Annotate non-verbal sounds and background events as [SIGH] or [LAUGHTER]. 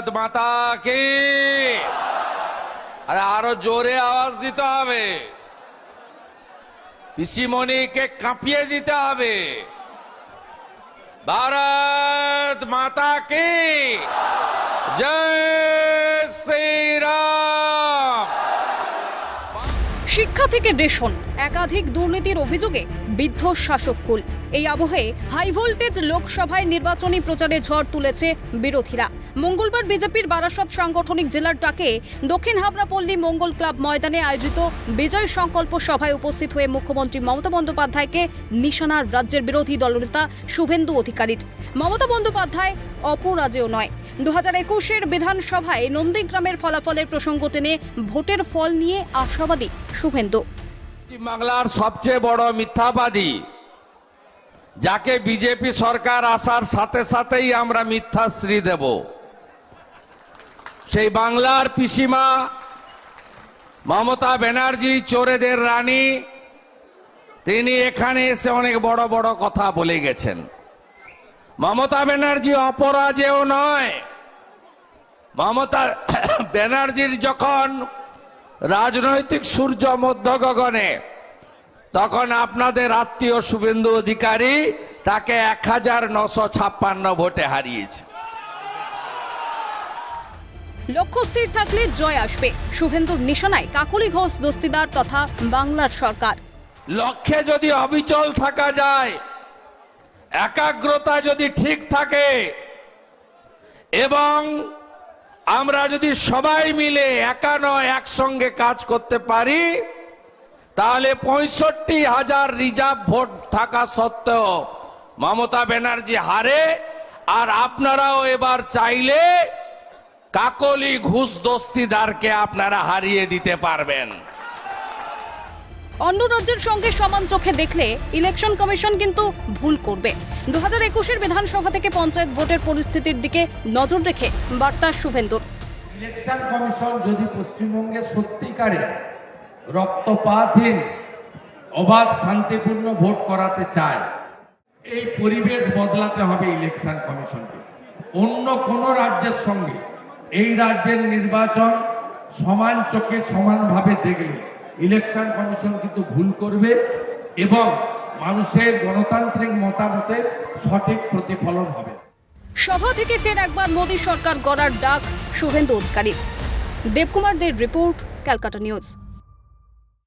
ভারত মাতা কি আরে আরো জোরে আওয়াজ দিতে হবে পিসিমণিকে কাঁপিয়ে দিতে হবে ভারত মাতা কি জয় শ্রীরাম শিক্ষা থেকে রেশন একাধিক দুর্নীতির অভিযোগে বিদ্ধ শাসক কুল। এই আবহে হাই ভোল্টেজ লোকসভায় নির্বাচনী প্রচারে ঝড় তুলেছে বিরোধীরা। মঙ্গলবার বিজেপির বারাসত সাংগঠনিক জেলার ডাকে দক্ষিণ হাবড়াপল্লী মঙ্গল ক্লাব ময়দানে আয়োজিত বিজয় সংকল্প সভায় উপস্থিত হয়ে মুখ্যমন্ত্রী মমতা বন্দ্যোপাধ্যায়কে নিশানার রাজ্যের বিরোধী দলনেতা শুভেন্দু অধিকারীর। মমতা বন্দ্যোপাধ্যায় অপরাজেয় নয়। দু হাজার একুশের বিধানসভায় নন্দীগ্রামের ফলাফলের প্রসঙ্গ টেনে ভোটের ফল নিয়ে আশাবাদী শুভেন্দু। বাংলার সবচেয়ে বড় মিথ্যাবাদী, যাকে বিজেপি সরকার আসার সাথে সাথেই আমরা মিথ্যাশ্রী দেব, সেই বাংলার পিসিমা মমতা ব্যানার্জি, চোরেদের রানী, তিনি এখানে এসে অনেক বড় বড় কথা বলে গেছেন। মমতা ব্যানার্জি অপরাজেও নয়। মমতা [COUGHS] ব্যানার্জির যখন রাজনৈতিক সূর্য মধ্য গগনে তখন আপনাদের আত্মীয় শুভেন্দু অধিকারী তাকে এক হাজার নশো ছাপ্পান্ন ভোটে হারিয়েছে। লক্ষ্য স্থির থাকলে জয় আসবে। শুভেন্দুর নিশানায় কাকলি ঘোষ দস্তিদার তথা বাংলার সরকার। লক্ষ্যে যদি অবিচল থাকা যায় একাগ্রতা যদি ঠিক থাকে এবং আমরা যদি সবাই মিলে একা নয়, একসঙ্গে কাজ করতে পারি, তাহলে পঁয়ষট্টি হাজার রিজার্ভ ভোট থাকা সত্ত্বেও মমতা ব্যানার্জি হারে, আর আপনারাও এবার চাইলে কাকলি ঘুষ দস্তিদারকে আপনারা হারিয়ে দিতে পারবেন। অন্য রাজ্যের সঙ্গে সমান চোখে দেখলে ইলেকশন কমিশন কিন্তু ভুল করবে। দু হাজার একুশের বিধানসভা থেকে পঞ্চায়েত ভোটের পরিস্থিতির দিকে নজর রেখে বার্তা শুভেন্দুর। ইলেকশন কমিশন যদি পশ্চিমবঙ্গে সত্যিকারে রক্তপাতহীন, অবাধ, শান্তিপূর্ণ ভোট করাতে চায়, এই পরিবেশ বদলাতে হবে ইলেকশন কমিশনকে। অন্য কোনো রাজ্যের সঙ্গে এই রাজ্যের নির্বাচন সমান চোখে সমানভাবে দেখলে ইলেকশন কমিশন কিন্তু ভুল করবে এবং মানুষের গণতান্ত্রিক মতামতের সঠিক প্রতিফলন হবে। সভা থেকে ফের একবার মোদী সরকার গড়ার ডাক, শুভেন্দু অধিকারী দেবকুমার দের রিপোর্ট, ক্যালকাটা নিউজ।